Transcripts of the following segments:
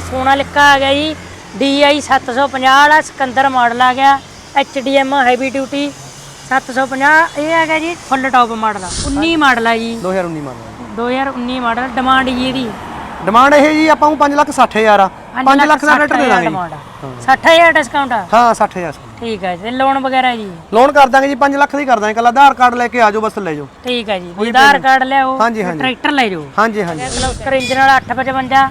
ਸੋਨਾ ਲਿਖਾ ਆ ਗਿਆ ਜੀ। DI 750 ਵਾਲਾ ਸਿਕੰਦਰ ਮਾਡਲ ਆ ਗਿਆ। HDM ਹੈਵੀ ਡਿਊਟੀ 750 ਇਹ ਆ ਗਿਆ ਜੀ ਫੁੱਲ ਟੌਪ ਮਾਡਲ। 19 ਮਾਡਲ ਆ ਜੀ। 2019 ਮਾਡਲ। 2019 ਮਾਡਲ ਡਿਮਾਂਡ ਜੀ ਇਹਦੀ। ਡਿਮਾਂਡ ਇਹ ਜੀ ਆਪਾਂ ਨੂੰ 5 ਲੱਖ 60 ਹਜ਼ਾਰ ਆ। 5 ਲੱਖ ਦਾ ਰੇਟ ਦੇ ਦਾਂਗੇ ਜੀ। ਡਿਮਾਂਡ 60000 ਡਿਸਕਾਊਂਟ ਆ। ਹਾਂ 60 ਹਜ਼ਾਰ ਠੀਕ ਹੈ ਜੀ ਤੇ ਲੋਨ ਵਗੈਰਾ ਜੀ। ਲੋਨ ਕਰ ਦਾਂਗੇ ਜੀ 5 ਲੱਖ ਦੀ ਕਰ ਦਾਂਗੇ। ਕੱਲਾ ਆਧਾਰ ਕਾਰਡ ਲੈ ਕੇ ਆ ਜਾਓ ਬਸ ਲੈ ਜਾਓ। ਠੀਕ ਹੈ ਜੀ ਆਧਾਰ ਕਾਰਡ ਲਿਆਓ ਹਾਂਜੀ, ਹਾਂਜੀ। ਟਰੈਕਟਰ ਲੈ ਜਾਓ। ਹਾਂਜੀ ਹਾਂਜੀ। ਕਲਸਟਰ ਇੰਜਨ ਵਾਲਾ 855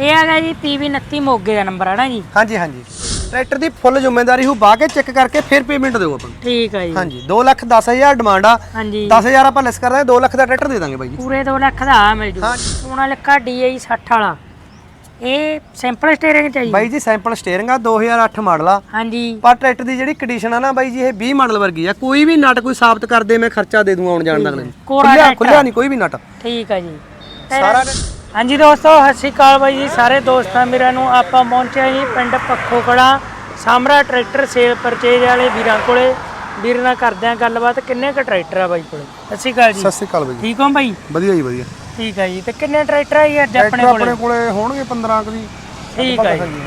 ਇਹ ਗਿਆ ਜੀ PV 29 ਮੋਗੇ ਦਾ ਨੰਬਰ ਹੈ ਨਾ ਜੀ। ਹਾਂਜੀ ਹਾਂਜੀ। ਟਰੈਕਟਰ ਦੀ ਫੁੱਲ ਜ਼ਿੰਮੇਵਾਰੀ ਹੋ ਕੇ ਚੈੱਕ ਕਰਕੇ ਫਿਰ ਪੇਮੈਂਟ ਦਿਓ ਆਪਾਂ। ਨੂੰ। ਠੀਕ ਹੈ ਜੀ। ਹਾਂਜੀ 2 ਲੱਖ 10 ਹਜ਼ਾਰ ਡਿਮਾਂਡ ਆ। ਹਾਂਜੀ। 10000 ਆਪਾਂ ਲੈਸ ਕਰ ਦਾਂਗੇ 2 ਲੱਖ ਦਾ ਟਰੈਕਟਰ ਦੇ ਦਾਂਗੇ ਬਾਈ ਜੀ। ਪੂਰੇ 2 ਲੱਖ ਦਾ ਆ ਮਿਲ ਜੂ। ਹਾਂਜੀ। ਸੋਨਾ ਲਿਖਾ DI 60 ਵਾਲਾ। ਇਹ ਸਿੰਪਲ ਸਟੀਅਰਿੰਗ ਚ ਜੀ। ਬਾਈ ਜੀ ਸੈਂਪਲ ਸਟੀਅਰਿੰਗ ਆ 2008 ਮਾਡਲ ਆ। ਹਾਂਜੀ। ਪਰ ਟਰੈਕਟਰ ਦੀ ਜਿਹੜੀ ਕੰਡੀਸ਼ਨ ਆ ਨਾ ਬਾਈ ਜੀ ਇਹ 20 ਮਾਡਲ ਵਰਗੀ ਆ। ਕੋਈ ਵੀ ਨਟ ਕੋਈ ਸਾਬਤ ਕਰ ਦੇ ਮੈਂ ਖਰਚਾ ਦੇ ਦੂੰਗਾ ਆਉਣ ਜਾਣ ਦਾ ਅਗਲੇ ਨੂੰ। ਕੋਰਾ ਖੁੱਲਿਆ ਟਰੈਕਟਰ। ਖੁੱਲਿਆ ਨਹੀਂ ਕੋਈ ਵੀ ਨਟ। ਠੀਕ ਹੈ ਜੀ। ਸਾਰਾ ਹਾਂਜੀ ਦੋਸਤੋ ਸਤਿ ਸ਼੍ਰੀ ਅਕਾਲ ਬਾਈ ਜੀ ਸਾਰੇ ਦੋਸਤਾਂ ਮੇਰਾਂ ਨੂੰ ਆਪਾਂ ਪਹੁੰਚਿਆ ਜੀ ਪਿੰਡ Pakkho Kalan Samra tractor sale purchase ਵਾਲੇ ਵੀਰਾਂ ਕੋਲੇ। ਵੀਰ ਨਾਲ ਕਰਦੇ ਆ ਗੱਲਬਾਤ ਕਿੰਨੇ ਕ ਟਰੈਕਟਰ ਆ ਬਾਈ ਕੋਲੇ? ਸਤਿ ਸ਼੍ਰੀ ਅਕਾਲ ਜੀ। ਸਤਿ ਸ੍ਰੀ ਅਕਾਲ ਬਾਈ ਠੀਕ ਹੋ ਬਾਈ? ਵਧੀਆ ਜੀ ਵਧੀਆ। ਠੀਕ ਹੈ ਜੀ ਤੇ ਕਿੰਨੇ ਟਰੈਕਟਰ ਆ ਜੀ ਅੱਜ ਆਪਣੇ ਕੋਲੇ? ਆਪਣੇ ਕੋਲੇ ਹੋਣਗੇ 15 ਕੁ ਦੀ ਠੀਕ ਹੈ ਜੀ।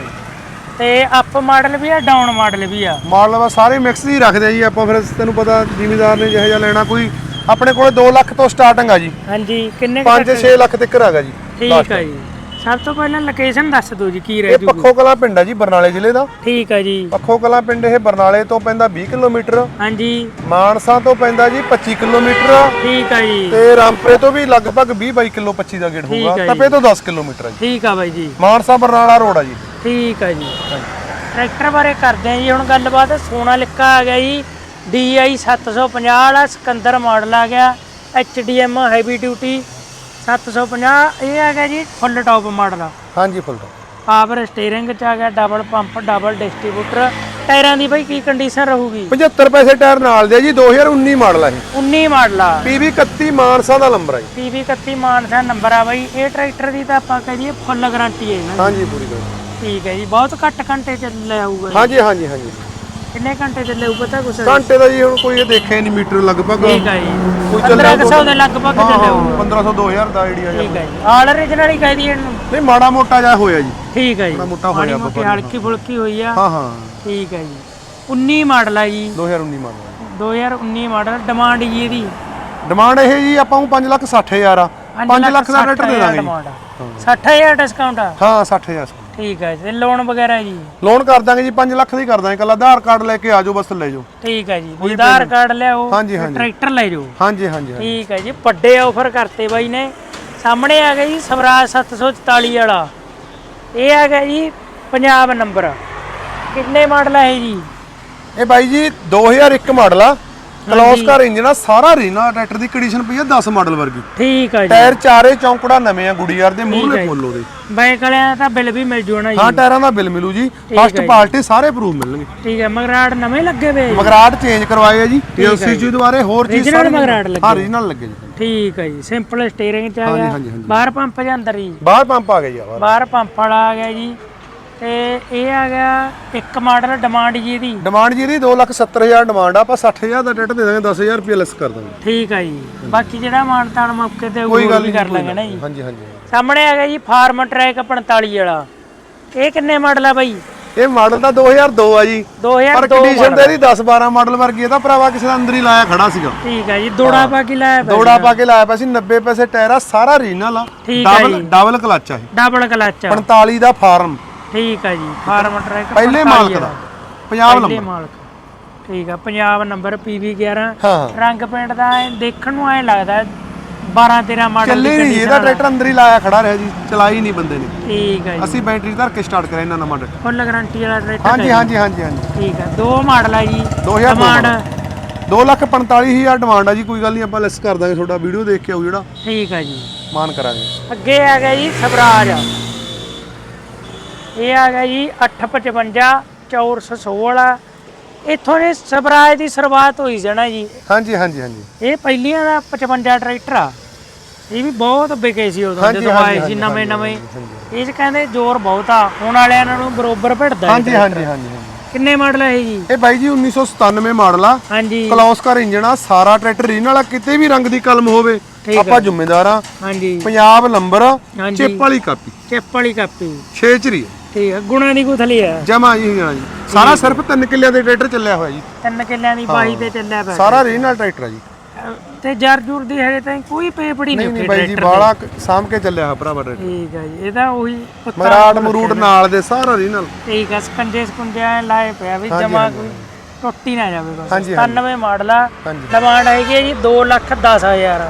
ਤੇ ਅਪ ਮਾਡਲ ਵੀ ਆ ਡਾਊਨ ਮਾਡਲ ਵੀ ਆ? ਮਾਡਲ ਵਾ ਸਾਰੇ ਮਿਕਸ ਹੀ ਰੱਖਦੇ ਆ ਜੀ ਆਪਾਂ ਫਿਰ ਤੈਨੂੰ ਪਤਾ ਜ਼ਿਮੀਦਾਰ ਨੇ ਜਿਹੋ ਜਿਹਾ ਲੈਣਾ ਕੋਈ। ਆਪਣੇ ਕੋਲੇ 2 ਲੱਖ ਤੋਂ ਸਟਾਰਟਿੰਗ ਆ ਜੀ। ਹਾਂਜੀ ਕਿੰਨੇ ਕੁ 5-6 ਲੱਖ ਤੱਕ ਹੈਗਾ ਜੀ। ਠੀਕ ਹੈ ਜੀ। ਸਭ ਤੋਂ ਪਹਿਲਾਂ ਲੋਕੇਸ਼ਨ ਦੱਸ ਦਿਓ ਜੀ ਕੀ ਰਹਿ ਇਹ ਜੂਗੀ? ਪੱਖੋ ਕਲਾਂ ਪਿੰਡ ਆ ਜੀ ਬਰਨਾਲੇ ਜ਼ਿਲ੍ਹੇ ਦਾ। ਠੀਕ ਹੈ ਜੀ। ਪੱਖੋ ਕਲਾਂ ਪਿੰਡ ਇਹ ਬਰਨਾਲੇ ਤੋਂ ਪੈਂਦਾ 20 ਕਿਲੋਮੀਟਰ। ਹਾਂਜੀ। ਮਾਨਸਾ ਤੋਂ ਪੈਂਦਾ ਜੀ 25 ਕਿਲੋਮੀਟਰ। ਠੀਕ ਹੈ ਜੀ। ਤੇ ਰਾਮਪੁਰੇ ਤੋਂ ਵੀ ਲਗਭਗ 20-22 ਕਿਲੋ 25 ਦਾ ਗੇੜ ਠੀਕ ਹੋਊਗਾ। ਹੈ ਤਪੇ ਤੋਂ 10 ਕਿਲੋਮੀਟਰ ਆ ਜੀ। ਠੀਕ ਆ ਬਾਈ ਜੀ। ਮਾਨਸਾ ਬਰਨਾਲਾ ਰੋਡ ਆ ਜੀ। ਠੀਕ ਹੈ ਜੀ। ਟਰੈਕਟਰ ਬਾਰੇ ਕਰਦੇ ਆ ਜੀ ਹੁਣ ਗੱਲਬਾਤ। ਸੋਨਾ ਲਿਖਾ ਆ ਗਿਆ ਜੀ। DI 750 ਵਾਲਾ ਸਿਕੰਦਰ ਮਾਡਲ ਆ ਗਿਆ। HDM ਹੈਵੀ ਡਿਊਟੀ 750 ਇਹ ਆ ਗਿਆ ਜੀ ਫੁੱਲ ਟੌਪ ਮਾਡਲ। ਹਾਂਜੀ ਫੁੱਲ ਟੌਪ। ਪਾਵਰ ਸਟੀਅਰਿੰਗ ਚ ਆ ਗਿਆ ਡਬਲ ਪੰਪ ਡਬਲ ਡਿਸਟ੍ਰੀਬਿਊਟਰ ਟਾਇਰਾਂ ਦੀ ਬਾਈ ਕੀ ਕੰਡੀਸ਼ਨ ਰਹੂਗੀ? 75 ਪੈਸੇ ਟਾਇਰ ਨਾਲ ਦੇ ਜੀ 2019 ਮਾਡਲ ਆ ਇਹ। 19 ਮਾਡਲ ਆ। PV 31 ਮਾਨਸਾ ਦਾ ਨੰਬਰ ਆ ਜੀ। PV 31 ਮਾਨਸਾ ਨੰਬਰ ਆ ਬਾਈ। ਇਹ ਟਰੈਕਟਰ ਦੀ ਤਾਂ ਆਪਾਂ ਕਹੀਏ ਫੁੱਲ ਗਾਰੰਟੀ ਹੈ ਹਾਂਜੀ ਪੂਰੀ ਗੱਲ। ਠੀਕ ਹੈ ਜੀ ਬਹੁਤ ਘੱਟ ਘੰਟੇ ਚ ਲੈ ਆਊਗਾ ਹਾਂਜੀ ਹਾਂਜੀ ਹਾਂਜੀ। ਕਿੰਨੇ ਘੰਟੇ ਚ ਲੈ ਆਊ ਪਤਾ ਕੁਛ? ਘੰਟੇ ਦਾ ਜੀ ਹੁਣ ਕੋਈ ਇਹ ਦੇਖਿਆ ਨਹੀਂ ਮੀਟਰ ਲਗਭਗ। ਠੀਕ ਹੈ ਜੀ। ਕੋਈ ਚੱਲਿਆ 1500 ਦੇ ਲਗਭਗ ਹਾਂ, ਚੱਲੇ ਹਾਂ, ਹੋਊ 1500 2000 ਦਾ ਆਈਡੀਆ ਜੀ ਠੀਕ ਹੈ ਜੀ। ਆਲ original ਹੀ ਕਹਿ ਦਈਏ ਇਹਨੂੰ। ਨਹੀਂ ਮਾੜਾ ਮੋਟਾ ਜਿਹਾ ਹੋਇਆ ਜੀ। ਠੀਕ ਹੈ ਜੀ। ਮਾੜਾ ਮੋਟਾ ਮਾੜੀ ਹੋਇਆ ਬਾਬਾ ਹਲਕੀ ਫੁਲਕੀ ਹੋਈ ਆ। ਹਾਂ ਹਾਂ। ਠੀਕ ਹੈ ਜੀ। 19 ਮਾਡਲ ਆ ਜੀ। 2019 ਮਾਡਲ 2019 ਮਾਡਲ। ਡਿਮਾਂਡ ਜੀ ਇਹਦੀ। ਡਿਮਾਂਡ ਇਹ ਜੀ ਆਪਾਂ ਨੂੰ 5 ਲੱਖ 60 ਹਜ਼ਾਰ ਆ। 5 ਲੱਖ ਦਾ ਰੇਟ ਦੇ ਦਾਂਗੇ ਜੀ। 60000 ਡਿਸਕਾਊਂਟ ਆ। ਹਾਂ 60000 ਠੀਕ ਹੈ ਜੀ ਤੇ ਲੋਨ ਵਗੈਰਾ ਜੀ? ਲੋਨ ਕਰ ਦਾਂਗੇ ਜੀ 5 ਲੱਖ ਦੀ ਕਰ ਦਾਂਗੇ ਕੱਲਾ ਆਧਾਰ ਕਾਰਡ ਲੈ ਕੇ ਆ ਜਾਓ ਬਸ ਲੈ ਜਾਓ। ਠੀਕ ਹੈ ਜੀ ਆਧਾਰ ਕਾਰਡ ਲਿਆਓ ਹਾਂਜੀ, ਹਾਂਜੀ। ਟਰੈਕਟਰ ਲੈ ਜਾਓ। ਹਾਂਜੀ ਹਾਂਜੀ। ਠੀਕ ਹੈ ਜੀ ਵੱਡੇ ਆਫਰ ਕਰਤੇ ਬਾਈ ਨੇ। ਸਾਹਮਣੇ ਆ ਗਿਆ ਜੀ ਸਵਰਾਜ 744 ਵਾਲਾ। ਇਹ ਆ ਗਿਆ ਜੀ ਪੰਜਾਬ ਨੰਬਰ ਕਿੰਨੇ ਮਾਡਲ ਹੈ ਜੀ? ਇਹ ਬਾਈ ਜੀ 2001 ਮਾਡਲ ਆ। ਕਲੌਸ ਕਾਰ ਇੰਜਨ ਆ ਸਾਰਾ ਰੀਨਾ ਟਰੈਕਟਰ ਦੀ ਕੰਡੀਸ਼ਨ ਪਈ ਆ 10 ਮਾਡਲ ਵਰਗੀ। ਠੀਕ ਹੈ ਜੀ। ਟਾਇਰ ਚਾਰੇ ਚੌਂਕੜਾ ਨਵੇਂ ਆ ਗੁੜੀਆਰ ਦੇ ਮੂਹਰੇ ਫੁੱਲ ਉਹਦੇ। ਬਾਈਕ ਵਾਲਿਆਂ ਦਾ ਤਾਂ ਬਿੱਲ ਵੀ ਮਿਲ ਜੂਣਾ ਜੀ। ਹਾਂ ਟਾਇਰਾਂ ਦਾ ਬਿੱਲ ਮਿਲੂ ਜੀ। ਫਸਟ ਪਾਰਟੀ ਸਾਰੇ ਪ੍ਰੂਫ ਮਿਲਣਗੇ। ਠੀਕ ਹੈ ਮਗਰਾੜ ਨਵੇਂ ਲੱਗੇ ਵੇ ਮਗਰਾਟ ਚੇਂਜ ਕਰਵਾਏ ਆ ਜੀ TLC ਜੀ। ਦੁਆਰੇ ਹੋਰ ਚੀਜ਼ Original ਮਗਰਾਟ ਲੱਗੇ। ਹਾਂ ਰੀਜਨਲ ਲੱਗੇ ਜੀ। ਠੀਕ ਹੈ ਜੀ ਸਿੰਪਲ ਸਟੀਅਰਿੰਗ ਚ ਆ ਗਿਆ। ਬਾਹਰ ਪੰਪ ਦੇ ਅੰਦਰ ਜੀ। ਬਾਹਰ ਪੰਪ ਆ ਗਿਆ ਜੀ ਬਾਹਰ ਪੰਪ ਵਾਲਾ ਆ ਗਿਆ ਜੀ। ਤੇ ਇਹ ਆ ਗਿਆ ਇੱਕ ਮਾਡਲ ਡਿਮਾਂਡ ਜੀ ਇਹਦੀ ਡਿਮਾਂਡ ਜੀ ਇਹਦੀ 270000 ਡਿਮਾਂਡ ਆ ਆਪਾਂ 60000 ਦਾ ਟਿਕਟ ਦੇ ਦਾਂਗੇ 10000 ਰੁਪਏ ਲੈਸ ਕਰ ਦਾਂਗੇ। ਠੀਕ ਹੈ ਜੀ। ਬਾਕੀ ਜਿਹੜਾ ਮਾਨਤਾਨ ਮੌਕੇ ਤੇ ਕੋਈ ਉਹ ਗੱਲ ਕਰ ਲਾਂਗੇ ਨਾ ਜੀ। ਹਾਂਜੀ ਹਾਂਜੀ। ਸਾਹਮਣੇ ਆ ਗਿਆ ਜੀ ਫਾਰਮ ਟਰੈਕ 45 ਵਾਲਾ। ਇਹ ਕਿੰਨੇ ਮਾਡਲ ਆ ਬਾਈ? ਇਹ ਮਾਡਲ ਤਾਂ 2002 ਆ ਜੀ। ਪਰ 2002 ਕੰਡੀਸ਼ਨ ਤੇ ਇਹਦੀ 10 12 ਮਾਡਲ ਵਰਗੀ ਤਾਂ ਭਰਾਵਾ ਕਿਸੇ ਦਾ ਅੰਦਰ ਹੀ ਲਾਇਆ ਖੜਾ ਸੀਗਾ। ਠੀਕ ਹੈ ਜੀ ਦੋੜਾ ਪਾ ਕੇ ਲਾਇਆ ਪਿਆ ਦੋੜਾ ਪਾ ਕੇ ਲਾਇਆ ਪਿਆ ਸੀ 90 ਪੈਸੇ ਟਾਇਰ ਆ ਸਾਰਾ ਰੀਜਨਲ ਆ। ਹੈ ਡਬਲ ਡਬਲ ਕਲਚ ਆ ਡਬਲ ਕਲਚ 45 ਦਾ ਫਾਰਮ। ਠੀਕ ਹੈ ਜੀ ਫਾਰਮ ਟਰੈਕ ਪਹਿਲੇ 45 ਮਾਲਕ ਦਾ। ਪੰਜਾਬ ਪਹਿਲੇ ਨੰਬਰ। ਮਾਲਕ। ਠੀਕ ਆ ਪੰਜਾਬ ਨੰਬਰ PV 11 ਹਾਂ ਰੰਗ ਪੇਂਟ ਦਾ ਐਂ ਦੇਖਣ ਨੂੰ ਐ ਲੱਗਦਾ 12 13 ਮਾਡਲ ਚੱਲੇ ਦੀ ਨਹੀਂ ਇਹਦਾ ਟਰੈਕਟਰ ਅੰਦਰ ਹੀ ਲਾਇਆ ਖੜਾ ਰਿਹਾ ਜੀ ਚਲਾਈ ਨਹੀਂ ਬੰਦੇ ਨੇ। ਠੀਕ ਹੈ ਜੀ। ਅਸੀਂ ਬੈਟਰੀ ਧਰ ਕੇ ਸਟਾਰਟ ਕਰਿਆ ਇਹਨਾਂ ਨਵਾਂ ਟਰੈਕਟਰ ਫੁੱਲ ਗਾਰੰਟੀ ਵਾਲਾ ਟਰੈਕਟਰ ਹਾਂਜੀ ਹਾਂਜੀ ਹਾਂਜੀ ਹਾਂਜੀ। ਠੀਕ ਹੈ ਦੋ ਮਾਡਲ ਆ ਜੀ 2002 ਡਿਮਾਂਡ 2 ਲੱਖ 45000 ਡਿਮਾਂਡ ਆ ਜੀ ਕੋਈ ਗੱਲ ਨਹੀਂ ਆਪਾਂ ਲੈਸ ਕਰ ਦਾਂਗੇ ਤੁਹਾਡਾ ਵੀਡੀਓ ਦੇਖ ਕੇ ਆਓ ਜਿਹੜਾ। ਠੀਕ ਹੈ ਜੀ। ਮਾਨ ਕਰਾਂਗੇ। ਅੱਗੇ ਆ ਗਿਆ ਜੀ ਸਵਰਾਜ। ਇਹ ਆ ਗਿਆ ਜੀ 855 416 ਵਾਲਾ ਇੱਥੋਂ ਨੇ ਸਵਰਾਜ ਦੀ ਸ਼ੁਰੂਆਤ ਹੋਈ ਜਣਾ ਜੀ। ਹਾਂਜੀ ਹਾਂਜੀ ਹਾਂਜੀ। ਇਹ ਪਹਿਲੀਆਂ ਦਾ 55 ਟਰੈਕਟਰ ਆ। ਇਹ ਵੀ ਬਹੁਤ ਵਿਕੇ ਸੀ ਉਦੋਂ ਜਦੋਂ ਆਏ ਸੀ ਨਵੇਂ ਨਵੇਂ। ਇਹ ਚ ਕਹਿੰਦੇ ਜ਼ੋਰ ਬਹੁਤ ਆ। ਹੁਣ ਵਾਲਿਆਂ ਨੂੰ ਬਰੋਬਰ ਭਿੜਦਾ ਹਾਂਜੀ ਹਾਂਜੀ ਹਾਂਜੀ। ਕਿੰਨੇ ਮਾਡਲ ਹੈ ਇਹ ਜੀ? ਇਹ ਬਾਈ ਜੀ 1997 ਮਾਡਲ ਆ। ਹਾਂਜੀ। ਕਲੌਸਕਰ ਇੰਜਣ ਆ ਸਾਰਾ ਟਰੈਕਟਰ ਰੀਨ ਵਾਲਾ ਕਿਤੇ ਵੀ ਰੰਗ ਦੀ ਕਲਮ ਹੋਵੇ ਆਪਾਂ ਜ਼ਿੰਮੇਦਾਰ ਆ। ਹਾਂਜੀ। ਪੰਜਾਬ ਨੰਬਰ। ਚਿੱਪ ਵਾਲੀ ਕਾਪੀ। ਚਿੱਪ ਵਾਲੀ ਕਾਪੀ। 6 ਚਰੀ ਠੀਕ ਹੈ ਗੁਣਾ ਦੀ ਗੁਥਲੀ ਆ। ਜਮਾ ਜੀ ਹਾਂ ਜੀ। ਸਾਰਾ ਸਿਰਫ 3 ਕਿੱਲਿਆਂ ਦੇ ਟਰੈਕਟਰ ਚੱਲਿਆ ਹੋਇਆ ਜੀ। ਤਿੰਨ ਕਿੱਲਿਆਂ ਦੀ ਬਾਈ ਤੇ ਚੱਲਿਆ ਪਿਆ। ਸਾਰਾ ਰੀਨ ਵਾਲਾ ਟਰੈਕਟਰ ਆ ਜੀ। ਅਹ ਤੇ ਜਰ ਜੁਰ ਦੀ ਹਜੇ ਤਾਂ ਕੋਈ ਪੇਪੜੀ ਨਹੀਂ ਨਹੀਂ ਉੱਠੀ ਬਾਈ ਜੀ ਬਾਲਾ ਸਾਂਭ ਕੇ ਚੱਲਿਆ ਹੋਇਆ ਭਰਾਵਾ ਟਰੈਕਟਰ। ਠੀਕ ਹੈ ਜੀ ਇਹਦਾ ਉਹੀ ਪੁੱਤਾਂ ਮਰਾੜ ਮਰੂੜ ਨਾਲ ਦੇ ਸਾਰਾ ਰੀਨ ਨਾਲ ਠੀਕ ਹੈ ਸਕੰਜੇ ਸਕੁੰਜੇ ਐਂ ਲਾਏ ਪਿਆ ਵੀ ਜਮਾ ਕੋਈ ਟੁੱਟੀ ਨਾ ਜਾਵੇ ਬਸ। ਹਾਂਜੀ, 97 ਮਾਡਲ ਆ। ਹਾਂਜੀ। ਡਿਮਾਂਡ ਹੈਗੀ ਹੈ ਜੀ 2 ਲੱਖ 10000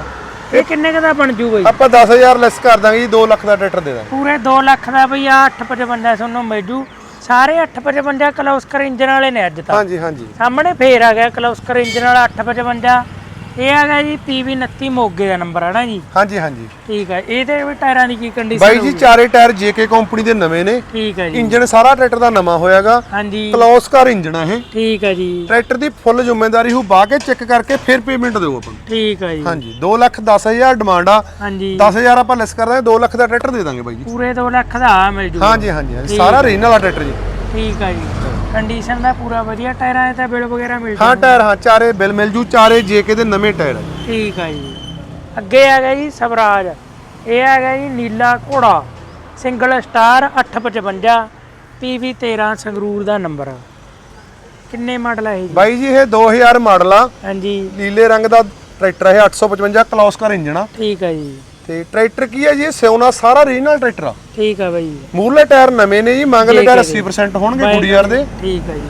ਇਹ ਕਿੰਨੇ ਕੁ ਦਾ ਬਣ ਜੂਗਾ ਜੀ ਆਪਾਂ 10000 ਲੈਸ ਕਰ ਦਾਂਗੇ ਜੀ 2 ਲੱਖ ਦਾ ਟਰੈਕਟਰ ਦੇ ਦਾਂਗੇ। ਪੂਰੇ 2 ਲੱਖ ਦਾ ਬਈ ਆ 855 ਤੁਹਾਨੂੰ ਮਿਲਜੂ। ਸਾਰੇ 855 ਕਲੌਸਕਰ ਇੰਜਨ ਵਾਲੇ ਨੇ ਅੱਜ ਤਾਂ। ਹਾਂਜੀ ਹਾਂਜੀ। ਸਾਹਮਣੇ ਫੇਰ ਆ ਗਿਆ ਕਲੌਸਕਰ ਇੰਜਨ ਵਾਲਾ 855 ਇਹ ਆ ਗਿਆ ਜੀ PV 29 ਮੋਗੇ ਦਾ ਨੰਬਰ ਹੈ ਨਾ ਜੀ। ਹਾਂਜੀ ਹਾਂਜੀ। ਠੀਕ ਹੈ ਇਹਦੇ ਵੀ ਟਾਇਰਾਂ ਦੀ ਕੀ ਕੰਡੀਸ਼ਨ ਬਾਈ ਜੀ ਚਾਰੇ ਟਾਇਰ ਜੇਕੇ ਕੰਪਨੀ ਦੇ ਨਵੇਂ ਨੇ। ਠੀਕ ਹੈ ਜੀ। ਇੰਜਨ ਸਾਰਾ ਟਰੈਕਟਰ ਦਾ ਨਵਾਂ ਹੋਇਆਗਾ। ਹਾਂਜੀ। ਕਲੌਸਕਰ ਇੰਜਨ ਆ ਇਹ। ਠੀਕ ਹੈ ਜੀ। ਟਰੈਕਟਰ ਦੀ ਫੁੱਲ ਜ਼ਿੰਮੇਵਾਰੀ ਹੋ ਬਾਹ ਕੇ ਚੈੱਕ ਕਰਕੇ ਫਿਰ ਪੇਮੈਂਟ ਦਿਓ ਆਪਾਂ ਠੀਕ ਹੈ ਜੀ। ਹਾਂਜੀ 2 ਲੱਖ 10000 ਡਿਮਾਂਡ ਆ। ਹਾਂਜੀ। 10000 ਆਪਾਂ ਲੈਸ ਕਰ ਦਾਂਗੇ 2 ਲੱਖ ਦਾ ਟਰੈਕਟਰ ਦੇ ਦਾਂਗੇ ਬਾਈ ਜੀ। ਪੂਰੇ 2 ਲੱਖ ਦਾ ਆ ਮਿਲ ਜੂ ਹਾਂਜੀ ਹਾਂਜੀ ਸਾਰਾ ਰੀਨ ਵਾਲਾ ਟਰੈਕਟਰ ਜੀ। ਠੀਕ ਹੈ ਜੀ। ਕੰਡੀਸ਼ਨ ਦਾ ਪੂਰਾ ਵਧੀਆ ਟਾਇਰਾਂ ਤਾਂ ਬਿਲ ਵਗੈਰਾ ਮਿਲ ਹਾਂ ਟਾਇਰ ਹਾਂ ਚਾਰੇ ਬਿਲ ਮਿਲ ਜੂ ਚਾਰੇ ਜੇਕੇ ਦੇ ਨਵੇਂ ਟਾਇਰ ਆ। ਠੀਕ ਹੈ ਜੀ। ਅੱਗੇ ਆ ਗਿਆ ਜੀ ਸਵਰਾਜ ਇਹ ਆ ਗਿਆ ਜੀ ਨੀਲਾ ਘੋੜਾ ਸਿੰਗਲ ਸਟਾਰ 855 PV 13 ਸੰਗਰੂਰ ਦਾ ਨੰਬਰ। ਕਿੰਨੇ ਮਾਡਲ ਹੈ ਇਹ ਜੀ? ਬਾਈ ਜੀ ਇਹ 2000 ਮਾਡਲ ਆ। ਹਾਂਜੀ। ਨੀਲੇ ਰੰਗ ਦਾ ਟਰੈਕਟਰ ਹੈ 855 ਕਲੌਸਕਰ ਇੰਜਨ ਆ। ਠੀਕ ਹੈ ਜੀ। ਤੇ ਟਰੈਕਟਰ ਕੀ ਹੈ ਜੀ ਇਹ ਸਿਉਣਾ ਸਾਰਾ ਰੀਜਨਲ ਟਰੈਕਟਰ ਆ। ਠੀਕ ਹੈ ਬਾਈ। ਮੂਰਲੇ ਟਾਇਰ ਨਵੇਂ ਨੇ ਜੀ ਮੰਗਲੇ ਟਾਇਰ ਜੀ। 80% ਹੋਣਗੇ ਗੁਡੀਆਰ ਦੇ। ਠੀਕ ਹੈ ਜੀ।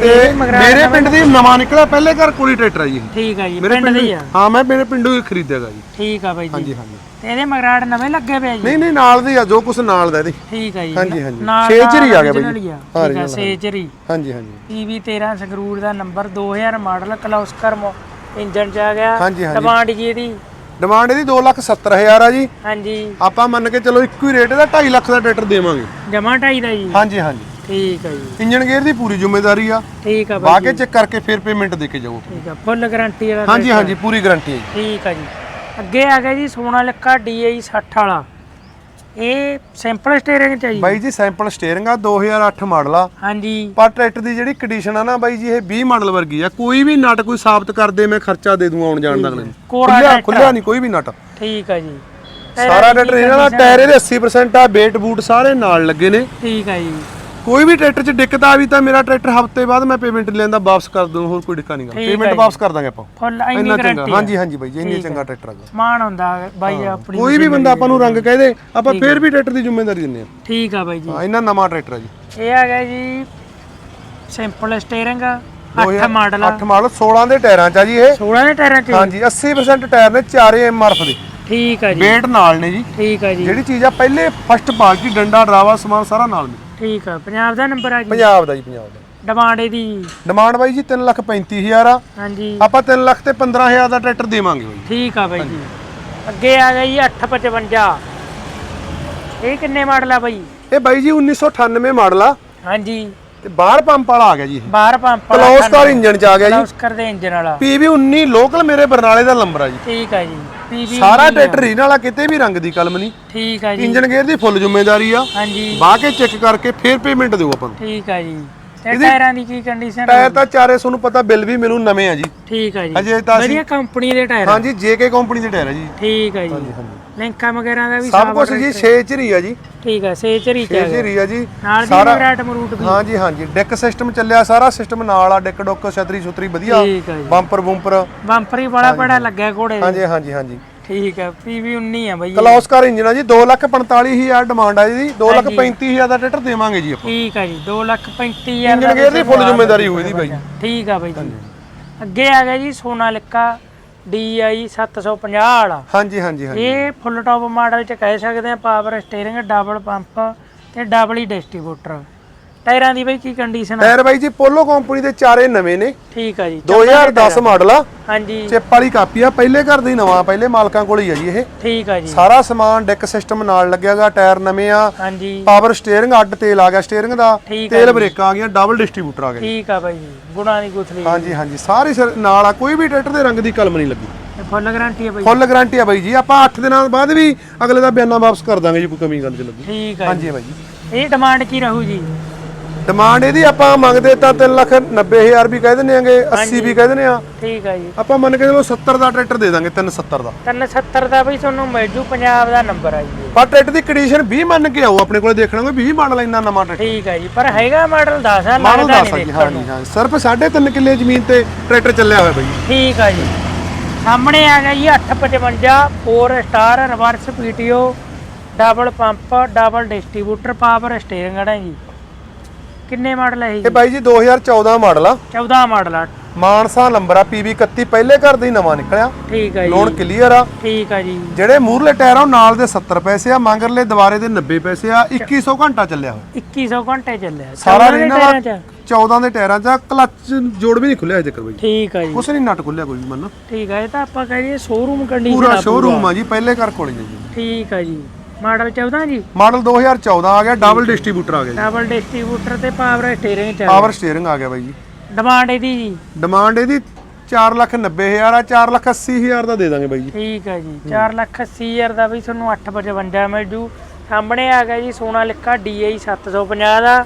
ਤੇ ਮੇਰੇ ਪਿੰਡ ਦੀ ਨਵਾਂ ਨਿਕਲਿਆ ਪਹਿਲੇ ਘਰ ਕੋਲੀ ਟਰੈਕਟਰ ਆ ਜੀ। ਠੀਕ ਹੈ ਜੀ ਪਿੰਡ ਦੀ ਆ। ਹਾਂ ਮੈਂ ਮੇਰੇ ਪਿੰਡੋਂ ਹੀ ਖਰੀਦਿਆਗਾ ਜੀ। ਠੀਕ ਆ ਬਾਈ ਜੀ। ਹਾਂਜੀ ਹਾਂਜੀ। ਤੇ ਇਹਦੇ ਮਗਰਾੜ ਨਵੇਂ ਲੱਗੇ ਪਏ ਆ ਜੀ। ਨਹੀਂ ਨਹੀਂ ਨਾਲ ਦੀ ਆ ਜੋ ਕੁਛ ਨਾਲ ਦਾ ਇਹਦੇ। ਠੀਕ ਹੈ ਜੀ। ਹਾਂਜੀ, ਹਾਂਜੀ। ਨਾਲ ਛੇ ਦਾ ਚਰੀ ਆ ਗਿਆ ਬਾਈ ਜੀ। ਆ। ਠੀਕ ਆ original, ਸੇਚਰੀ ਹਾਂਜੀ। ਹਾਂਜੀ PV 13 ਸੰਗਰੂਰ ਦਾ ਨੰਬਰ 2000 ਮਾਡਲ ਕਲੌਸਕਰ ਇੰਜਨ ਚ ਆ ਗਿਆ। ਹਾਂਜੀ, ਹਾਂਜੀ। ਡਿਮਾਂਡ ਜੀ ਇਹਦੀ ਡਿਮਾਂਡ ਇਹਦੀ 270000 ਆ ਜੀ। ਹਾਂਜੀ। ਆਪਾਂ ਮੰਨ ਕੇ ਚਲੋ ਇੱਕੋ ਹੀ ਰੇਟ ਦਾ 2.5 ਲੱਖ ਦਾ ਟਰੈਕਟਰ ਦੇਵਾਂਗੇ। ਜਮਾ ਢਾਈ ਦਾ ਜੀ। ਹਾਂਜੀ ਹਾਂਜੀ। ਠੀਕ ਹੈ ਜੀ। ਇੰਜਨ ਗੇਅਰ ਦੀ ਪੂਰੀ ਜ਼ਿੰਮੇਵਾਰੀ ਆ। ਠੀਕ ਆ ਬਾਹ ਬਾਈ ਕੇ ਚੈੱਕ ਕਰਕੇ ਫਿਰ ਪੇਮੈਂਟ ਦੇ ਕੇ ਜਾਓ। ਠੀਕ ਆ ਫੁੱਲ ਗਾਰੰਟੀ ਵਾਲਾ ਹਾਂਜੀ ਹਾਂਜੀ ਪੂਰੀ ਗਾਰੰਟੀ ਹੈ ਜੀ। ਠੀਕ ਆ ਜੀ। ਅੱਗੇ ਆ ਗਿਆ ਜੀ ਸੋਨਾ ਲੱਕਾ DI 60 ਵਾਲਾ। ਇਹ ਸਿੰਪਲ ਸਟੀਅਰਿੰਗ ਚ ਆ ਜੀ। ਬਾਈ ਜੀ ਸੈਂਪਲ ਸਟੀਅਰਿੰਗ ਆ 2008 ਮਾਡਲ ਆ। ਹਾਂਜੀ। ਪਰ ਟਰੈਕਟਰ ਦੀ ਜਿਹੜੀ ਕੰਡੀਸ਼ਨ ਆ ਨਾ ਬਾਈ ਜੀ ਇਹ 20 ਮਾਡਲ ਵਰਗੀ ਆ। ਕੋਈ ਵੀ ਨਟ ਕੋਈ ਸਾਬਤ ਕਰਦੇ ਮੈਂ ਖਰਚਾ ਦੇ ਦੂੰਗਾ ਆਉਣ ਜਾਣ ਦਾ ਅਗਲੇ ਨੂੰ। ਕੋਰਾ ਖੁੱਲਿਆ ਨਹੀਂ ਕੋਈ ਵੀ ਨਟ। ਠੀਕ ਆ ਜੀ। ਸਾਰਾ ਟਰੈਕਟਰ ਇਹਨਾਂ ਦਾ ਟਾਇਰ ਇਹਦੇ 80% ਆ ਬੇਟ ਬੂਟ ਸਾਰੇ ਨਾਲ ਲੱਗੇ ਨੇ। ਠੀਕ ਆ ਜੀ। ਕੋਈ ਵੀ ਟਰੈਕਟਰ 'ਚ ਦਿੱਕਤ ਆ ਵੀ ਤਾਂ ਮੇਰਾ ਟਰੈਕਟਰ ਹਫ਼ਤੇ ਬਾਅਦ ਮੈਂ ਪੇਮੈਂਟ ਲੈਂਦਾ ਵਾਪਸ ਕਰ ਦੂੰ ਹੋਰ ਕੋਈ ਦਿੱਕਤ ਨਹੀਂ ਗਾ। ਠੀਕ ਪੇਮੈਂਟ ਜੀ। ਵਾਪਸ ਕਰ ਦਾਂਗੇ ਆਪਾਂ। ਫੁੱਲ ਇੰਨੀ ਚੰਗਾ। ਗਾਰੰਟੀ ਹਾਂਜੀ ਹਾਂਜੀ ਬਾਈ ਜੀ ਇੰਨੀ ਚੰਗਾ ਟਰੈਕਟਰ ਹੈਗਾ। ਮਾਣ ਹੁੰਦਾ ਬਾਈ ਆਪਣੀ ਕੋਈ ਵੀ ਬੰਦਾ ਆਪਾਂ ਨੂੰ ਰੰਗ ਕਹਿ ਦੇ ਆਪਾਂ ਫੇਰ ਵੀ ਟਰੈਕਟਰ ਦੀ ਜ਼ਿੰਮੇਵਾਰੀ ਦਿੰਦੇ ਆ ਠੀਕ ਆ ਬਾਈ ਜੀ। ਹਾਂ ਇਹਨਾਂ ਨਵਾਂ ਟਰੈਕਟਰ ਆ ਜੀ। ਇਹ ਆ ਗਿਆ ਜੀ ਸਿੰਪਲ ਸਟੀਅਰਿੰਗ 8 ਮਾਡਲ 8 ਮਾਡਲ 16 ਦੇ ਟਾਇਰਾਂ 'ਚ ਆ ਜੀ ਇਹ। 16 ਦੇ ਟਾਇਰਾਂ ਚ ਹਾਂਜੀ 80% ਟਾਇਰ ਨੇ ਚਾਰੇ ਐਮਆਰਐਫ ਦੇ। ਠੀਕ ਆ ਜੀ। ਵੇਟ ਨਾਲ ਨੇ ਜੀ। ਠੀਕ ਆ ਜੀ। ਜਿਹੜੀ ਚੀਜ਼ ਆ ਪਹਿਲੇ ਫਸਟ ਪਾਰਟੀ ਡੰਡਾ ਡਰਾਵਾ ਸਮਾਨ ਸਾਰਾ ਨਾਲ ਮਿਲ ਠੀਕ ਆ ਪੰਜਾਬ ਦਾ ਨੰਬਰ ਆ ਜੀ? ਪੰਜਾਬ ਦਾ ਜੀ ਪੰਜਾਬ ਦਾ। ਡਿਮਾਂਡ ਇਹਦੀ? ਡਿਮਾਂਡ ਬਾਈ ਜੀ 335000 ਆ। ਹਾਂਜੀ। ਆਪਾਂ 3 ਲੱਖ ਤੇ 15000 ਦਾ ਟਰੈਕਟਰ ਦੇਵਾਂਗੇ ਬਾਈ। ਠੀਕ ਆ ਬਾਈ ਜੀ। ਅੱਗੇ ਆ ਗਿਆ ਜੀ 855 ਇਹ ਕਿੰਨੇ ਮਾਡਲ ਆ ਬਾਈ? ਇਹ ਬਾਈ ਜੀ 1998 ਮਾਡਲ ਆ। ਹਾਂਜੀ। ਤੇ ਬਾਹਰ ਪੰਪ ਵਾਲਾ ਆ ਗਿਆ ਜੀ ਬਾਹਰ ਪੰਪ ਕਲੋਸਟਰ ਇੰਜਨ ਚ ਆ ਗਿਆ ਜੀ। ਕਲੌਸਕਰ ਦੇ ਇੰਜਨ ਵਾਲਾ। PV 19 ਲੋਕਲ ਮੇਰੇ ਬਰਨਾਲੇ ਦਾ ਨੰਬਰ ਆ ਜੀ। ਠੀਕ ਆ ਜੀ। ਸਾਰਾ ਟਰੈਕਟਰ ਰੀਨ ਵਾਲਾ ਕਿਤੇ ਵੀ ਰੰਗ ਦੀ ਕਲਮ ਨਹੀਂ। ਠੀਕ ਆ ਜੀ। ਇੰਜਨ ਗੇਅਰ ਦੀ ਫੁੱਲ ਜ਼ਿੰਮੇਵਾਰੀ ਆ। ਹਾਂਜੀ। ਬਾਹ ਕੇ ਚੈੱਕ ਕਰਕੇ ਫਿਰ ਪੇਮੈਂਟ ਦਿਓ ਆਪਾਂ ਨੂੰ। ਠੀਕ ਆ ਜੀ। ਤੇ ਟਾਇਰਾਂ ਦੀ ਕੀ ਕੰਡੀਸ਼ਨ ਟਾਇਰ ਤਾਂ ਚਾਰੇ ਤੁਹਾਨੂੰ ਪਤਾ ਬਿੱਲ ਵੀ ਮੈਨੂੰ ਨਵੇਂ ਆ ਜੀ। ਠੀਕ ਆ ਜੀ। ਅਜੇ ਤਾਂ ਅਸੀਂ ਵਧੀਆ ਕੰਪਨੀ ਦੇ ਟਾਇਰ ਆ। ਹਾਂਜੀ ਜੇਕੇ ਕੰਪਨੀ ਦੇ ਟਾਇਰ ਆ ਜੀ। ਠੀਕ ਆ ਜੀ। ਲਿੰਕਾਂ ਵਗੈਰਾ ਦਾ ਵੀ ਸਭ ਕੁਝ ਜੀ 6 ਚ ਹੀ ਆ ਜੀ। ਠੀਕ ਆ ਸੇ ਚਰੀ 6 ਚ ਹੀ ਆ ਜੀ। ਨਾਲ ਦੀ ਸਾਰਾ ਮਗਰਾਟ ਮਰੂਟ ਵੀ। ਹਾਂਜੀ ਹਾਂਜੀ। ਡੈਕ ਸਿਸਟਮ ਚੱਲਿਆ ਸਾਰਾ ਸਿਸਟਮ ਨਾਲ ਆ ਡੈਕ ਡੁੱਕ ਛਤਰੀ ਛੁਤਰੀ ਵਧੀਆ। ਠੀਕ ਆ ਜੀ। ਬੰਪਰ ਬੁੰਪਰ। ਬੰਪਰ ਹੀ ਬੜਾ ਬੜਾ ਲੱਗਿਆ ਘੋੜੇ ਦੇ। ਹਾਂਜੀ ਹਾਂਜੀ ਹਾਂਜੀ। ਠੀਕ ਆ PV 19 ਆ ਬਈ ਕਲੌਸਕਰ ਇੰਜਨ ਆ ਜੀ 245000 ਡਿਮਾਂਡ ਆ ਜੀ 235000 ਦਾ ਟਰੈਕਟਰ ਦੇਵਾਂਗੇ ਜੀ ਆਪਾਂ। ਠੀਕ ਆ ਜੀ 2 ਲੱਖ 35000 ਇੰਜਨ ਗੇਅਰ ਦੀ ਫੁੱਲ ਜ਼ਿੰਮੇਵਾਰੀ ਹੋਈ ਦੀ ਬਾਈ। ਠੀਕ ਆ ਬਾਈ ਜੀ। ਅੱਗੇ ਆ ਗਿਆ ਜੀ ਸੋਨਾਲਿਕਾ DI 750 ਵਾਲਾ। ਹਾਂਜੀ ਹਾਂਜੀ ਹਾਂਜੀ। ਇਹ ਫੁੱਲ ਟਾਪ ਮਾਡਲ ਚ ਕਹਿ ਸਕਦੇ ਆ ਪਾਵਰ ਸਟੀਅਰਿੰਗ ਡਬਲ ਪੰਪ ਤੇ ਡਬਲ ਹੀ ਡਿਸਟ੍ਰੀਬਿਊਟਰ ਟਾਇਰਾਂ ਦੀ ਬਈ ਕੀ ਕੰਡੀਸ਼ਨ ਆ? ਟਾਇਰ ਬਾਈ ਜੀ ਪੋਲੋ ਕੰਪਨੀ ਦੇ ਚਾਰੇ ਨਵੇਂ ਨੇ। ਠੀਕ ਆ ਜੀ 2010 ਮਾਡਲ ਆ। ਹਾਂਜੀ। ਚਿੱਪ ਵਾਲੀ ਕਾਪੀ ਆ ਪਹਿਲੇ ਘਰ ਦਾ ਹੀ ਨਵਾਂ ਪਹਿਲੇ ਮਾਲਕਾਂ ਕੋਲ ਹੀ ਆ ਜੀ ਇਹ। ਠੀਕ ਆ ਜੀ। ਸਾਰਾ ਸਮਾਨ ਡੈਕ ਸਿਸਟਮ ਨਾਲ ਲੱਗਿਆਗਾ ਟਾਇਰ ਨਵੇਂ ਆ। ਹਾਂਜੀ। ਪਾਵਰ ਸਟੀਅਰਿੰਗ ਅੱਡ ਤੇਲ ਆ ਗਿਆ ਸਟੀਅਰਿੰਗ ਦਾ। ਤੇਲ ਬ੍ਰੇਕਾਂ ਆ ਗਈਆਂ ਡਬਲ ਡਿਸਟ੍ਰੀਬਿਊਟਰ ਆ ਗਿਆ ਜੀ। ਠੀਕ ਆ ਬਾਈ ਜੀ ਗੁਣਾ ਦੀ ਗੁਥਲੀ ਹਾਂਜੀ ਹਾਂਜੀ। ਸਾਰੀ ਨਾਲ ਆ ਕੋਈ ਵੀ ਟਰੈਕਟਰ ਦੇ ਰੰਗ ਦੀ ਕਲਮ ਨਹੀਂ ਲੱਗੀ। ਫੁੱਲ ਗਾਰੰਟੀ ਆ ਬਾਈ ਫੁੱਲ ਗਾਰੰਟੀ ਆ ਬਾਈ ਜੀ। ਆਪਾਂ 8 ਦਿਨਾਂ ਬਾਅਦ ਵੀ ਅਗਲੇ ਦਾ ਬਿਆਨਾ ਵਾਪਸ ਕਰ ਦਾਂਗੇ ਜੀ ਕੋਈ ਕਮੀ ਗੱਲ ਚ ਲੱਗੀ। ਠੀਕ ਆ ਜੀ। ਹਾਂਜੀ ਬਾਈ ਜੀ। ਇਹ ਡਿਮਾਂਡ ਕੀ ਰਹੂ ਜੀ? ਡਿਮਾਂਡ ਇਹਦੀ ਆਪਾਂ ਮੰਗਦੇ ਤਾਂ 3 ਲੱਖ 90 ਹਜ਼ਾਰ ਵੀ ਕਹਿ ਦਿੰਦੇ ਆਂਗੇ 80 ਵੀ ਕਹਿ ਦਿੰਦੇ ਆ ਠੀਕ ਆ ਜੀ। ਆਪਾਂ ਮੰਨ ਕੇ ਚਲੋ 70 ਦਾ ਟਰੈਕਟਰ ਦੇ ਦਾਂਗੇ 370 ਦਾ। 370 ਦਾ ਬਈ ਤੁਹਾਨੂੰ ਮਿਲ ਜੂ ਪੰਜਾਬ ਦਾ ਨੰਬਰ ਆ ਜੀ। ਪਰ ਟਰੈਕਟਰ ਦੀ ਕੰਡੀਸ਼ਨ 20 ਮੰਨ ਕੇ ਆਓ ਆਪਣੇ ਕੋਲੇ ਦੇਖਣਾ ਕੋਈ 20 ਮਾਡਲ ਇੰਨਾ ਨਵਾਂ ਟਰੈਕਟਰ। ਠੀਕ ਆ ਜੀ ਪਰ ਹੈਗਾ ਮਾਡਲ 10 ਆ ਲੱਗਦਾ ਨਹੀਂ ਦੇਖਣ ਹਾਂ ਨੂੰ ਜੀ ਹਾਂ ਸਿਰਫ 3.5 ਕਿੱਲੇ ਜ਼ਮੀਨ ਤੇ ਟਰੈਕਟਰ ਚੱਲਿਆ ਹੋਇਆ ਬਾਈ। ਠੀਕ ਆ ਜੀ। ਸਾਹਮਣੇ ਆ ਗਿਆ ਜੀ 855 4 star reverse PTO double pump double distributor power steering ਹੈ ਜੀ। ਕਿੰਨੇ ਮਾਡਲ ਹੈ ਇਹ ਜੀ? ਬਾਈ ਜੀ 2014 ਮਾਡਲ ਆ। 14 ਮਾਡਲ ਆ। ਮਾਨਸਾ ਨੰਬਰ ਆ PV 31 ਪਹਿਲੇ ਘਰ ਦਾ ਹੀ ਨਵਾਂ ਨਿਕਲਿਆ। ਠੀਕ ਆ ਲੋਨ ਜੀ ਕਲੀਅਰ ਆ। ਠੀਕ ਆ ਜੀ। ਜਿਹੜੇ ਮੂਰਲੇ ਟਾਇਰ ਆ ਉਹ ਨਾਲ ਦੇ 70 ਪੈਸੇ ਆ ਮੰਗਰਲੇ ਦੁਬਾਰੇ ਦੇ 90 ਪੈਸੇ ਆ 2100 ਘੰਟਾ ਚੱਲਿਆ ਹੋਇਆ। 2100 ਘੰਟੇ ਚੱਲਿਆ। ਸਾਰਾ ਚੌਦਾਂ ਦੇ ਟਾਇਰਾਂ ਦਾ ਚ। 14 ਦੇ ਟਾਇਰਾਂ 'ਚ ਆ, ਕਲੱਚ ਜੋੜ ਵੀ ਨਹੀਂ ਖੁੱਲਿਆ ਅਜੇ ਤੱਕ ਬਾਈ ਠੀਕ ਆ ਜੀ। ਕੁਛ ਨਹੀਂ ਨਟ ਖੁੱਲਿਆ ਕੋਈ ਵੀ ਮੰਨ ਠੀਕ ਆ ਇਹ ਤਾਂ ਆਪਾਂ ਕਹੀਏ ਸ਼ੋਰੂਮ ਕੰਡੀਸ਼ਨ ਪੂਰਾ ਸ਼ੋਰੂਮ ਆ ਜੀ ਪਹਿਲੇ ਘਰ ਕੋਲ ਹੀ ਆ ਜੀ। ਠੀਕ ਆ ਜੀ। ਮਾਡਲ 14 ਜੀ। ਮਾਡਲ 2014 ਆ ਗਿਆ ਡਬਲ ਡਿਸਟ੍ਰੀਬਿਊਟਰ ਆ ਗਿਆ ਜੀ। ਡਬਲ ਡਿਸਟ੍ਰੀਬਿਊਟਰ ਤੇ ਪਾਵਰ ਸਟੀਅਰਿੰਗ ਚ ਪਾਵਰ ਸਟੀਅਰਿੰਗ ਆ ਗਿਆ ਬਾਈ ਜੀ। ਡਿਮਾਂਡ ਇਹਦੀ ਜੀ। ਡਿਮਾਂਡ ਇਹਦੀ 490000 ਆ 480000 ਦਾ ਦੇ ਦਾਂਗੇ ਬਾਈ ਜੀ। ਠੀਕ ਹੈ। ਜੀ 480000 ਦਾ ਵੀ ਤੁਹਾਨੂੰ 855 ਮਿਲ ਜੂ। ਸਾਹਮਣੇ ਆ ਗਿਆ ਜੀ ਸੋਨਾ ਲਿਖਾ DI 750 ਦਾ।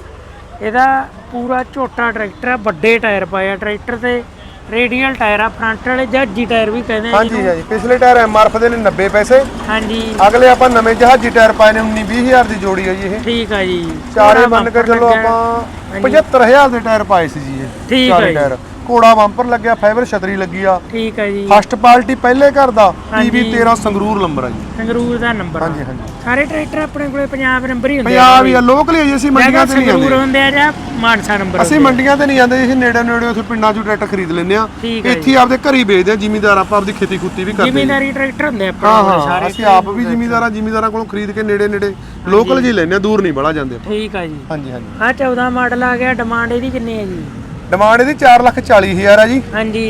ਇਹਦਾ ਪੂਰਾ ਝੋਟਾ ਟਰੈਕਟਰ ਆ ਵੱਡੇ ਟਾਇਰ ਪਾਏ ਆ ਟਰੈਕਟਰ ਤੇ। ਰੇਡੀਅਲ ਟਾਇਰ ਆ ਫਰੰਟ ਵਾਲੇ ਜਹਾਜੀ ਟਾਇਰ ਵੀ ਕਹਿੰਦੇ ਆ ਹਾਂਜੀ ਹਾਂਜੀ ਪਿਛਲੇ ਟਾਇਰ ਐਮਆਰਐਫ ਦੇ ਨੇ 90 ਪੈਸੇ। ਹਾਂਜੀ। ਅਗਲੇ ਆਪਾਂ ਨਵੇਂ ਜਹਾਜ਼ੀ ਟਾਇਰ ਪਾਏ ਨੇ 19 20000 ਦੀ ਜੋੜੀ ਆ ਜੀ ਇਹ। ਠੀਕ ਆ ਜੀ। ਚਾਰੇ ਮੰਨ ਕੇ ਚੱਲੋ। ਆਪਾਂ 75000 ਦੇ ਟਾਇਰ ਪਾਏ ਸੀ ਜੀ ਇਹ ਠੀਕ ਚਾਰੇ ਹੈ। ਟਾਇਰ। ਕੋੜਾ ਬੰਪਰ ਲੱਗਿਆ ਫਾਈਬਰ ਛਤਰੀ ਲੱਗੀ ਆ। ਠੀਕ ਹੈ ਜੀ। ਫਸਟ ਪਾਰਟੀ ਪਹਿਲੇ ਘਰ ਦਾ। PV 13 ਸੰਗਰੂਰ ਨੰਬਰ ਆ ਜੀ। ਸੰਗਰੂਰ ਦਾ ਨੰਬਰ ਹਾਂਜੀ ਹਾਂਜੀ। ਸਾਰੇ ਟਰੈਕਟਰ ਆਪਣੇ ਕੋਲੇ ਪੰਜਾਬ ਨੰਬਰ ਹੀ ਹੁੰਦੇ ਪੰਜਾਬ ਹੀ ਆ ਲੋਕਲ ਹੀ ਆ ਜੀ ਅਸੀਂ ਮੰਡੀਆਂ ਤੇ ਨਹੀਂ ਸੰਗਰੂਰ ਆਉਂਦੇ ਹੁੰਦੇ ਆ ਜਾਂ ਮਾਨਸਾ ਨੰਬਰ ਅਸੀਂ ਮੰਡੀਆਂ ਤੇ ਨਹੀਂ ਜਾਂਦੇ ਜੀ ਅਸੀਂ ਨੇੜੇ ਨੇੜੇ ਉੱਥੇ ਪਿੰਡਾਂ 'ਚੋਂ ਟਰੈਕਟਰ ਖਰੀਦ ਲੈਂਦੇ ਆ। ਇੱਥੇ ਆਪਦੇ ਘਰ ਹੀ ਵੇਚਦੇ ਆ ਜ਼ਿਮੀਂਦਾਰ ਆਪਾਂ ਆਪਦੀ ਖੇਤੀ ਖੁੱਤੀ ਵੀ ਕਰਦੇ ਆ ਜ਼ਿਮੀਂਦਾਰੀ ਟਰੈਕਟਰ ਹੁੰਦੇ ਆ ਆਪਣੇ ਸਾਰੇ ਅਸੀਂ ਆਪ ਵੀ ਜ਼ਿਮੀਂਦਾਰਾਂ ਜ਼ਿਮੀਂਦਾਰਾਂ ਕੋਲੋਂ ਖਰੀਦ ਕੇ ਨੇੜੇ ਨੇੜੇ ਲੋਕਲ ਜੀ ਲੈਂਦੇ ਆ ਦੂਰ ਨਹੀਂ ਬੜਾ ਜਾਂਦੇ ਠੀਕ ਆ ਜੀ। ਹਾਂਜੀ ਹਾਂਜੀ। ਆ 14 ਮਾਡਲ ਆ ਗਿਆ ਡਿਮਾਂਡ ਇਹਦੀ ਕਿੰਨੀ ਹੈ ਜੀ? ਡਿਮਾਂਡ ਇਹਦੀ 440000 ਆ ਜੀ। ਹਾਂਜੀ।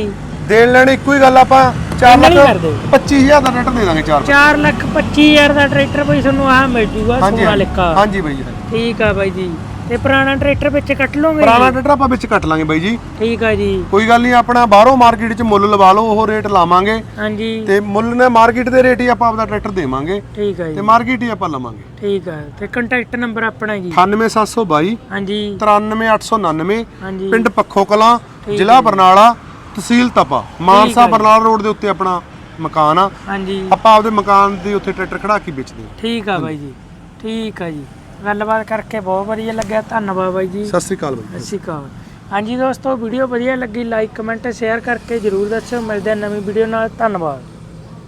ਦੇਣ ਲੈਣ ਇੱਕੋ ਹੀ ਗੱਲ ਆਪਾਂ 4 ਇੰਨਾ ਲੱਖ ਨਹੀਂ ਕਰਦੇ। 25000 ਦਾ ਟਰੈਕਟਰ ਦੇ ਦਾਂਗੇ 4 4 ਲੱਖ 25000 ਦਾ ਟਰੈਕਟਰ ਬਈ ਤੁਹਾਨੂੰ ਆਹ ਮਿਲ ਜੂਗਾ ਸੋਨਾ ਲਿਖਾ। ਹਾਂਜੀ ਬਾਈ ਜੀ। ਠੀਕ ਆ ਬਾਈ ਜੀ। ਤੇ ਪੁਰਾਣਾ ਟਰੈਕਟਰ ਵਿੱਚ ਕੱਟ ਲੋਗੇ ਪੁਰਾਣਾ ਟਰੈਕਟਰ ਆਪਾਂ ਵਿੱਚ ਕੱਟ ਲਾਂਗੇ ਬਾਈ ਜੀ। ਠੀਕ ਆ ਜੀ। ਕੋਈ ਗੱਲ ਨਹੀਂ ਆਪਣਾ ਬਾਹਰੋਂ ਮਾਰਕੀਟ 'ਚ ਮੁੱਲ ਲਵਾ ਲਓ ਉਹ ਰੇਟ ਲਾਵਾਂਗੇ। ਹਾਂਜੀ। ਤੇ ਮੁੱਲ ਨੇ ਮਾਰਕੀਟ ਦੇ ਰੇਟ ਹੀ ਆਪਾਂ ਆਪਦਾ ਟਰੈਕਟਰ ਦੇਵਾਂਗੇ। ਠੀਕ ਆ ਤੇ ਜੀ ਮਾਰਕੀਟ ਹੀ ਆਪਾਂ ਲਵਾਂਗੇ। ਠੀਕ ਆ। ਤੇ ਕੰਟੈਕਟ ਨੰਬਰ ਆਪਣਾ ਜੀ। 98722 ਹਾਂਜੀ। 93899 ਹਾਂਜੀ। ਪਿੰਡ ਪੱਖੋ ਕਲਾਂ ਜ਼ਿਲ੍ਹਾ ਬਰਨਾਲਾ ਤਹਿਸੀਲ ਤਪਾ। ਮਾਨਸਾ ਬਰਨਾਲਾ ਰੋਡ ਦੇ ਉੱਤੇ ਆਪਣਾ ਮਕਾਨ ਆ। ਹਾਂਜੀ। ਆਪਾਂ ਆਪਦੇ ਮਕਾਨ ਦੇ ਉੱਤੇ ਟਰੈਕਟਰ ਖੜਾ ਕੇ ਵੇਚਦੇ ਠੀਕ ਆ ਬਾਈ ਜੀ। ਠੀਕ ਆ ਜੀ। ਗੱਲਬਾਤ ਕਰਕੇ ਬਹੁਤ ਵਧੀਆ ਲੱਗਿਆ। ਧੰਨਵਾਦ ਬਾਈ ਜੀ। ਸਤਿ ਸ੍ਰੀ ਅਕਾਲ ਬਾਈ ਸਤਿ ਸ਼੍ਰੀ ਅਕਾਲ। ਹਾਂਜੀ ਦੋਸਤੋ ਵੀਡੀਓ ਵਧੀਆ ਲੱਗੀ ਲਾਈਕ ਕਮੈਂਟ ਸ਼ੇਅਰ ਕਰਕੇ ਜਰੂਰ ਦੱਸਿਓ। ਮਿਲਦੇ ਹਾਂ ਨਵੀਂ ਵੀਡੀਓ ਨਾਲ। ਧੰਨਵਾਦ।